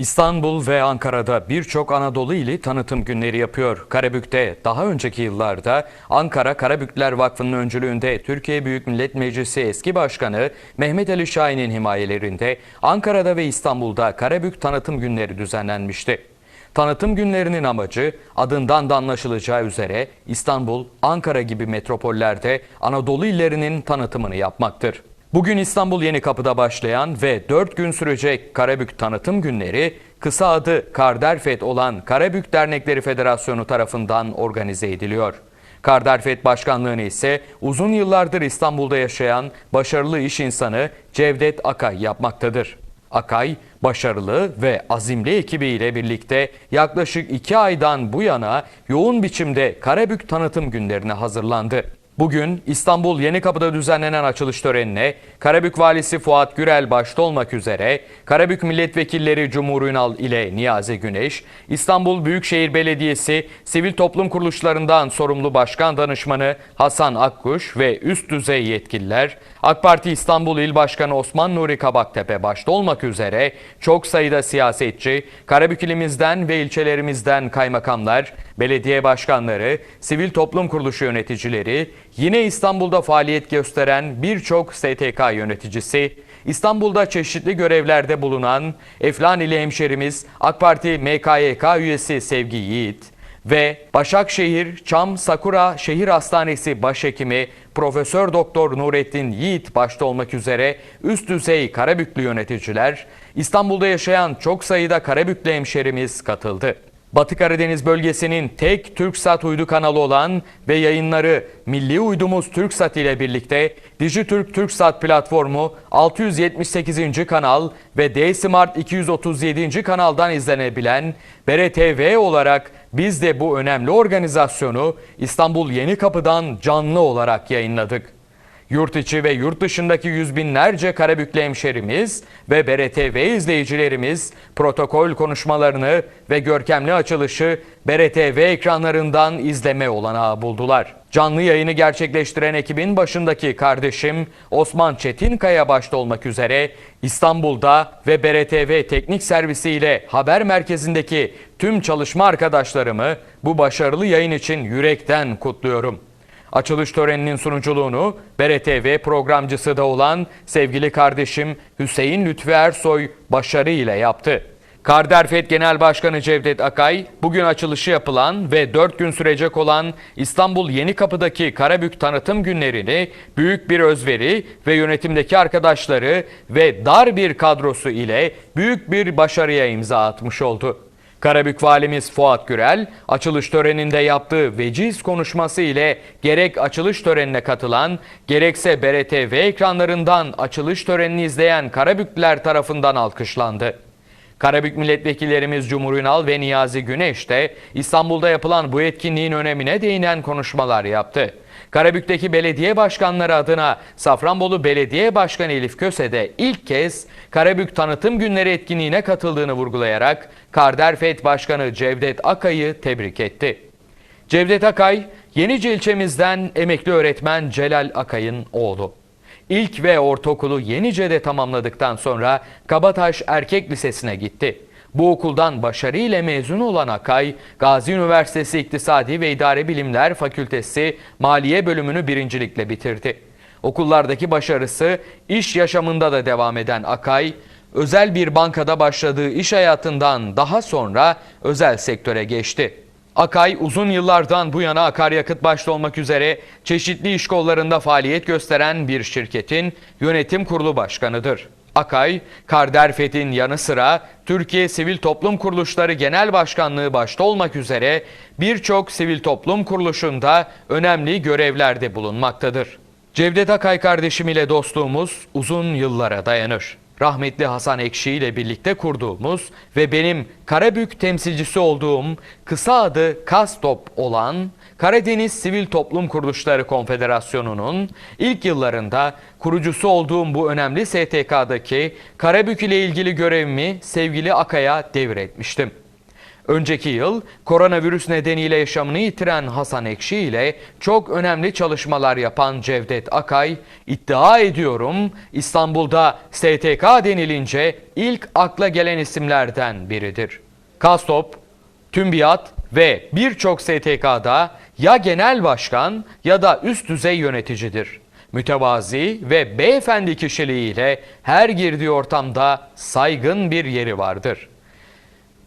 İstanbul ve Ankara'da birçok Anadolu ili tanıtım günleri yapıyor. Karabük'te daha önceki yıllarda Ankara Karabükler Vakfı'nın öncülüğünde Türkiye Büyük Millet Meclisi eski başkanı Mehmet Ali Şahin'in himayelerinde Ankara'da ve İstanbul'da Karabük tanıtım günleri düzenlenmişti. Tanıtım günlerinin amacı adından da anlaşılacağı üzere İstanbul, Ankara gibi metropollerde Anadolu illerinin tanıtımını yapmaktır. Bugün İstanbul Yenikapı'da başlayan ve 4 gün sürecek Karabük Tanıtım Günleri, kısa adı Karderfet olan Karabük Dernekleri Federasyonu tarafından organize ediliyor. Karderfet Başkanlığı'nı ise uzun yıllardır İstanbul'da yaşayan başarılı iş insanı Cevdet Akay yapmaktadır. Akay, başarılı ve azimli ekibiyle birlikte yaklaşık iki aydan bu yana yoğun biçimde Karabük Tanıtım Günlerine hazırlandı. Bugün İstanbul Yenikapı'da düzenlenen açılış törenine Karabük Valisi Fuat Gürel başta olmak üzere Karabük Milletvekilleri Cumhur Ünal ile Niyazi Güneş, İstanbul Büyükşehir Belediyesi Sivil Toplum Kuruluşlarından sorumlu Başkan Danışmanı Hasan Akkuş ve üst düzey yetkililer, AK Parti İstanbul İl Başkanı Osman Nuri Kabaktepe başta olmak üzere çok sayıda siyasetçi, Karabük ilimizden ve ilçelerimizden kaymakamlar, belediye başkanları, sivil toplum kuruluşu yöneticileri, yine İstanbul'da faaliyet gösteren birçok STK yöneticisi, İstanbul'da çeşitli görevlerde bulunan Eflanili hemşerimiz AK Parti MKYK üyesi Sevgi Yiğit ve Başakşehir Çam Sakura Şehir Hastanesi Başhekimi Profesör Doktor Nurettin Yiğit başta olmak üzere üst düzey Karabüklü yöneticiler, İstanbul'da yaşayan çok sayıda Karabüklü hemşerimiz katıldı. Batı Karadeniz bölgesinin tek TürkSat uydu kanalı olan ve yayınları milli uydumuz TürkSat ile birlikte Dijitürk TürkSat platformu 678. kanal ve D-Smart 237. kanaldan izlenebilen BRTV olarak biz de bu önemli organizasyonu İstanbul Yenikapı'dan canlı olarak yayınladık. Yurt içi ve yurt dışındaki yüz binlerce Karabüklü hemşerimiz ve BRTV izleyicilerimiz protokol konuşmalarını ve görkemli açılışı BRTV ekranlarından izleme olanağı buldular. Canlı yayını gerçekleştiren ekibin başındaki kardeşim Osman Çetinkaya başta olmak üzere İstanbul'da ve BRTV teknik servisiyle haber merkezindeki tüm çalışma arkadaşlarımı bu başarılı yayın için yürekten kutluyorum. Açılış töreninin sunuculuğunu BRTV programcısı da olan sevgili kardeşim Hüseyin Lütfi Ersoy başarı ile yaptı. Karderfet Genel Başkanı Cevdet Akay, bugün açılışı yapılan ve 4 gün sürecek olan İstanbul Yenikapı'daki Karabük tanıtım günlerini büyük bir özveri ve yönetimdeki arkadaşları ve dar bir kadrosu ile büyük bir başarıya imza atmış oldu. Karabük Valimiz Fuat Gürel, açılış töreninde yaptığı veciz konuşması ile gerek açılış törenine katılan, gerekse BRTV ekranlarından açılış törenini izleyen Karabüklüler tarafından alkışlandı. Karabük milletvekillerimiz Cumhur Ünal ve Niyazi Güneş de İstanbul'da yapılan bu etkinliğin önemine değinen konuşmalar yaptı. Karabük'teki belediye başkanları adına Safranbolu Belediye Başkanı Elif Köse de ilk kez Karabük Tanıtım Günleri etkinliğine katıldığını vurgulayarak Karderfet Başkanı Cevdet Akay'ı tebrik etti. Cevdet Akay, Yenice ilçemizden emekli öğretmen Celal Akay'ın oğlu. İlk ve ortaokulu Yenice'de tamamladıktan sonra Kabataş Erkek Lisesi'ne gitti. Bu okuldan başarıyla mezun olan Akay, Gazi Üniversitesi İktisadi ve İdare Bilimler Fakültesi Maliye bölümünü birincilikle bitirdi. Okullardaki başarısı iş yaşamında da devam eden Akay, özel bir bankada başladığı iş hayatından daha sonra özel sektöre geçti. Akay uzun yıllardan bu yana akaryakıt başta olmak üzere çeşitli iş kollarında faaliyet gösteren bir şirketin yönetim kurulu başkanıdır. Akay, Karderfet'in yanı sıra Türkiye Sivil Toplum Kuruluşları Genel Başkanlığı başta olmak üzere birçok sivil toplum kuruluşunda önemli görevlerde bulunmaktadır. Cevdet Akay kardeşim ile dostluğumuz uzun yıllara dayanır. Rahmetli Hasan Ekşi ile birlikte kurduğumuz ve benim Karabük temsilcisi olduğum kısa adı KASTOP olan Karadeniz Sivil Toplum Kuruluşları Konfederasyonu'nun ilk yıllarında kurucusu olduğum bu önemli STK'daki Karabük ile ilgili görevimi sevgili Akay'a devretmiştim. Önceki yıl koronavirüs nedeniyle yaşamını yitiren Hasan Ekşi ile çok önemli çalışmalar yapan Cevdet Akay, iddia ediyorum İstanbul'da STK denilince ilk akla gelen isimlerden biridir. Kastop, TÜMBİAD ve birçok STK'da ya genel başkan ya da üst düzey yöneticidir. Mütevazi ve beyefendi kişiliğiyle her girdiği ortamda saygın bir yeri vardır.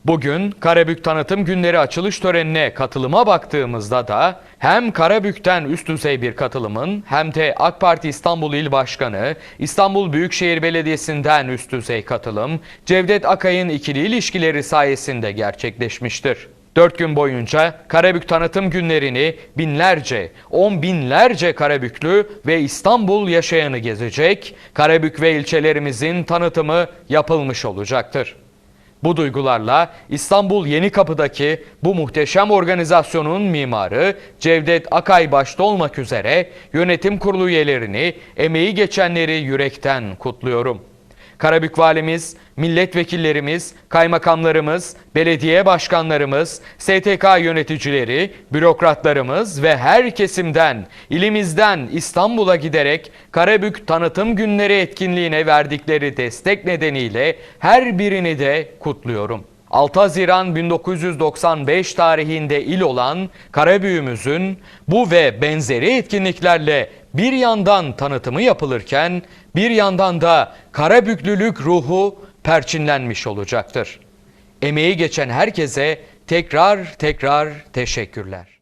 Bugün Karabük Tanıtım Günleri açılış törenine katılıma baktığımızda da hem Karabük'ten üst düzey bir katılımın hem de AK Parti İstanbul İl Başkanı, İstanbul Büyükşehir Belediyesi'nden üst düzey katılım, Cevdet Akay'ın ikili ilişkileri sayesinde gerçekleşmiştir. Dört gün boyunca Karabük Tanıtım Günlerini binlerce, on binlerce Karabüklü ve İstanbul yaşayanı gezecek, Karabük ve ilçelerimizin tanıtımı yapılmış olacaktır. Bu duygularla İstanbul Yenikapı'daki bu muhteşem organizasyonun mimarı Cevdet Akay başta olmak üzere yönetim kurulu üyelerini, emeği geçenleri yürekten kutluyorum. Karabük Valimiz, milletvekillerimiz, kaymakamlarımız, belediye başkanlarımız, STK yöneticileri, bürokratlarımız ve her kesimden, ilimizden İstanbul'a giderek Karabük Tanıtım Günleri etkinliğine verdikleri destek nedeniyle her birini de kutluyorum. 6 Haziran 1995 tarihinde il olan Karabüğümüzün bu ve benzeri etkinliklerle bir yandan tanıtımı yapılırken bir yandan da Karabüklülük ruhu perçinlenmiş olacaktır. Emeği geçen herkese tekrar tekrar teşekkürler.